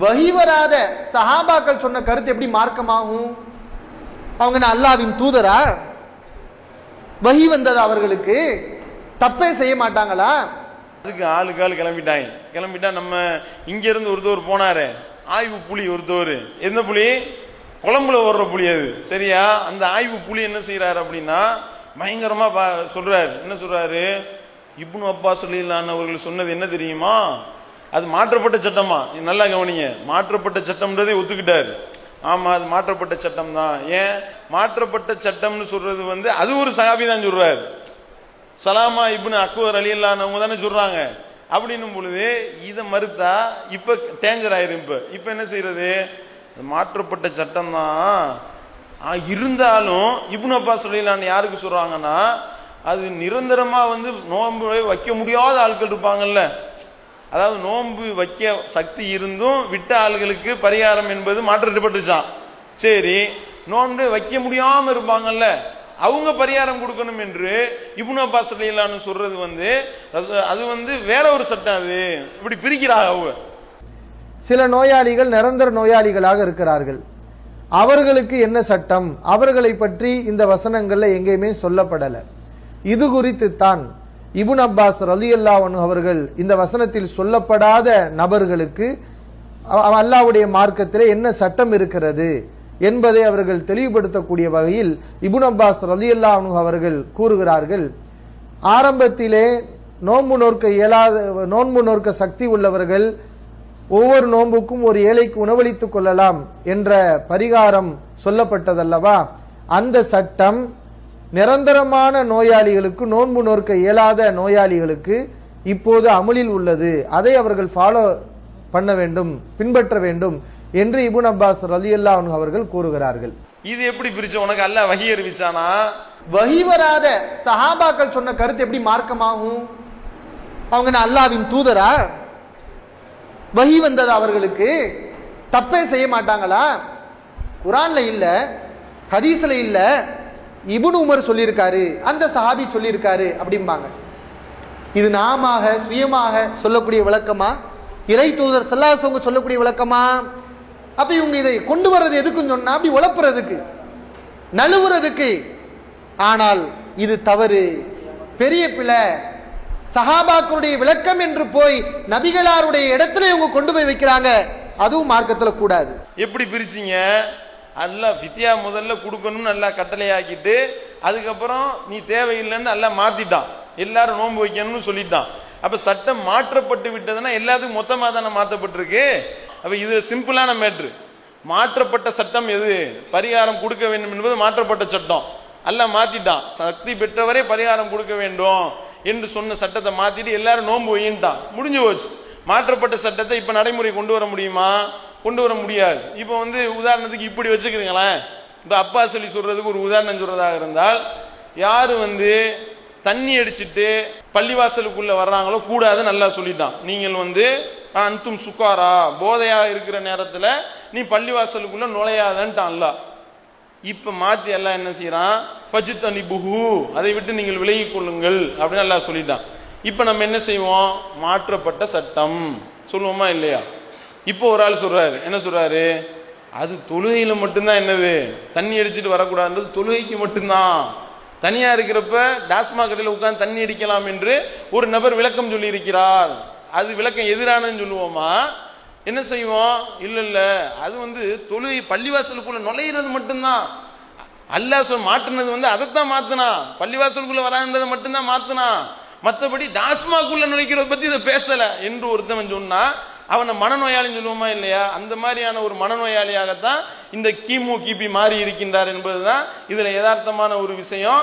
வகி வராத சஹாபாக்கள் சொன்ன கருத்து எப்படி மார்க்கமாகும்? அவங்க என்ன அல்லாவின் தூதரா? வகி வந்தது அவர்களுக்கு? தப்பே செய்ய மாட்டாங்களா? அதுக்கு ஆளுக்கு ஆள் கிளம்பிட்டாங்க. கிளம்பிட்டா நம்ம இங்க இருந்து ஒருத்தவர் போனாரு. ஆய்வு புலி ஒருத்தவர். எந்த புலி? குழம்புல வர்ற புலி அது. சரியா? அந்த ஆய்வு புலி என்ன செய்யறாரு அப்படின்னா பயங்கரமா பா- சொல்றாரு. என்ன சொல்றாரு? இப்னு அப்பாஸ் ரலியல்லாஹு அவர்கள் சொன்னது என்ன தெரியுமா? அது மாற்றப்பட்ட சட்டமா? நல்லா கவனிங்க. மாற்றப்பட்ட சட்டம்ன்றதை ஒத்துக்கிட்டாரு. ஆமா அது மாற்றப்பட்ட சட்டம் தான் ஏன்? மாற்றப்பட்ட சட்டம்னு சொல்றது வந்து அது ஒரு சகாபி தான் சொல்றாரு. சலாமா இப்னு அக்வர் அலி இல்லாதவங்க தானே சொல்றாங்க. அப்படின்னும் பொழுது இதை மறுத்தா இப்ப டேஞ்சர் ஆயிரும் இப்ப. இப்ப என்ன செய்யறது? மாற்றப்பட்ட சட்டம் தான் இருந்தாலும் இப்னு அப்பா அலிலான் யாருக்கு சொல்றாங்கன்னா அது நிரந்தரமா வந்து நோன்பு வைக்க முடியாத ஆட்கள் இருப்பாங்கல்ல. அதாவது நோன்பு வைக்க சக்தி இருந்தும் விட்ட ஆள்களுக்கு பரிகாரம் என்பது மாற்றப்பட்டுச்சான் சரி நோன்பு வைக்க முடியாம இருப்பாங்கல்ல அவங்க பரிகாரம் கொடுக்கணும் என்று இப்னு அப்பாஸ் ரலியல்லாஹு சொல்றது வந்து அது- அது வந்து வேற ஒரு சட்டம் அது. இப்படி பிரிக்கிறாங்க அவங்க. சில நோயாளிகள் நிரந்தர நோயாளிகளாக இருக்கிறார்கள். அவர்களுக்கு என்ன சட்டம்? அவர்களை பற்றி இந்த வசனங்கள்ல எங்கேயுமே சொல்லப்படல. இது குறித்து தான் இபுன் அப்பாஸ் ரலியல்லாஹு அன்ஹு அவர்கள் இந்த வசனத்தில் சொல்லப்படாத நபர்களுக்கு அல்லாவுடைய அல்லாஹ்வுடைய மார்க்கத்திலே என்ன சட்டம் இருக்கிறது என்பதை அவர்கள் தெளிவுபடுத்தக்கூடிய வகையில் இபுன் அப்பாஸ் ரலியல்லாஹு அன்ஹு அவர்கள் கூறுகிறார்கள். ஆரம்பத்திலே நோன்பு நோற்க இயலாத நோன்பு நோற்க சக்தி உள்ளவர்கள் ஒவ்வொரு நோன்புக்கும் ஒரு ஏழைக்கு உணவளித்துக் கொள்ளலாம் என்ற பரிகாரம் சொல்லப்பட்டதல்லவா? அந்த சட்டம் நிரந்தரமான நோயாளிகளுக்கு நோன்பு நோற்க இயலாத நோயாளிகளுக்கு இப்போது அமலில் உள்ளது. அதை அவர்கள் ஃபாலோ பண்ண வேண்டும் பின்பற்ற வேண்டும் என்று இபுன் அப்பாஸ் ரலியல்லாஹு அன்ஹு அவர்கள் கூறுகிறார்கள். இது எப்படி பிரிச்ச? உனக்கு அல்லாஹ் வகி அறிவிச்சானா? வஹி வராத சஹாபாக்கள் சொன்ன கருத்து எப்படி மார்க்கமாகும்? அவங்க என்ன அல்லாவின் தூதரா? வஹி வந்தது அவர்களுக்கு தப்பே செய்ய மாட்டாங்களா? குரான்ல இல்ல ஹதீஸ்ல இல்ல இபுன் உமர் சொல்லியிருக்காரு அந்த சஹாபி சொல்லியிருக்காரு அப்படிம்பாங்க. இது நாமாக சுயமாக சொல்லக்கூடிய விளக்கமா? இறை தூதர் செல்லாசவங்க சொல்லக்கூடிய விளக்கமா? அப்ப இவங்க இதை கொண்டு வர்றது எதுக்குன்னு சொன்னா அப்படி உழப்புறதுக்கு நழுவுறதுக்கு. ஆனால் இது தவறு. பெரிய பிழை. சஹாபாக்களுடைய விளக்கம் என்று போய் நபிகளாருடைய இடத்துல இவங்க கொண்டு போய் வைக்கிறாங்க. அதுவும் மார்க்கத்துல கூடாது. எப்படி பிரிச்சீங்க? அல்லாஹ் வித்தியா முதல்ல கொடுக்கணும்னு நல்லா கட்டளையாக்கிட்டு அதுக்கப்புறம் நீ தேவையில்லைன்னு நல்லா மாத்திட்டான். எல்லாரும் நோன்பு வைக்கணும்னு சொல்லிட்டான். அப்ப சட்டம் மாற்றப்பட்டு விட்டதுன்னா எல்லாத்துக்கும் மொத்தமா தானே மாற்றப்பட்டிருக்கு அப்ப இது சிம்பிளான மேட்ரு. மாற்றப்பட்ட சட்டம் எது? பரிகாரம் கொடுக்க வேண்டும் என்பது மாற்றப்பட்ட சட்டம். அல்ல மாத்திட்டான். சக்தி பெற்றவரே பரிகாரம் கொடுக்க வேண்டும் என்று சொன்ன சட்டத்தை மாத்திட்டு எல்லாரும் நோன்பு வையின்ட்டான். முடிஞ்சு போச்சு. மாற்றப்பட்ட சட்டத்தை இப்ப நடைமுறை கொண்டு வர முடியுமா? கொண்டு வர முடியாது. இப்போ வந்து உதாரணத்துக்கு இப்படி வச்சுக்கிறீங்களேன் இப்போ அப்பா சொல்லி சொல்றதுக்கு ஒரு உதாரணம் சொல்றதாக இருந்தால் யார் வந்து தண்ணி அடிச்சுட்டு பள்ளிவாசலுக்குள்ள வர்றாங்களோ கூடாது நல்லா சொல்லிட்டான். நீங்கள் வந்து அன்தும் சுக்காரா போதையா இருக்கிற நேரத்தில் நீ பள்ளிவாசலுக்குள்ள நுழையாதன்ட்டான்ல. இப்போ மாற்றி எல்லாம் என்ன செய்யறான் பஜித்தனி புகு அதை விட்டு நீங்கள் விலகி கொள்ளுங்கள். அப்படின்னு எல்லாம் சொல்லிட்டான். இப்போ நம்ம என்ன செய்வோம்? மாற்றப்பட்ட சட்டம். சொல்லுவோமா இல்லையா? இப்போ ஒரு ஆள் சொல்றாரு. என்ன சொல்றாரு? அது தொழுகையில மட்டும்தான் என்னது? தண்ணி அடிச்சிட்டு வரக்கூடாதுன்றது தொழுகைக்கு மட்டும்தான். தனியா இருக்கிறப்ப டாஸ்மாக் கடையில் உட்காந்து தண்ணி அடிக்கலாம் என்று ஒரு நபர் விளக்கம் சொல்லி இருக்கிறார் அது விளக்கம் எதிரானன்னு சொல்லுவோமா? என்ன செய்வோம்? இல்ல இல்ல. அது வந்து தொழுகை பள்ளிவாசலுக்குள்ள நுழையிறது மட்டும்தான். அல்லாஹ் சொல் மாட்டுனது வந்து அதைத்தான் மாத்துனா பள்ளிவாசலுக்குள்ள வரான்றதை மட்டும்தான் மாத்துனா மற்றபடி டாஸ்மாக்குள்ள நுழைக்கிறத பத்தி இதை பேசல என்று ஒருத்தவன் சொன்னா அவனை மனநோயாளின்னு சொல்லுவோமா இல்லையா? அந்த மாதிரியான ஒரு மனநோயாளியாகத்தான் இந்த கிமு கிபி மாறி இருக்கின்றார் என்பதுதான் இதுல யதார்த்தமான ஒரு விஷயம்.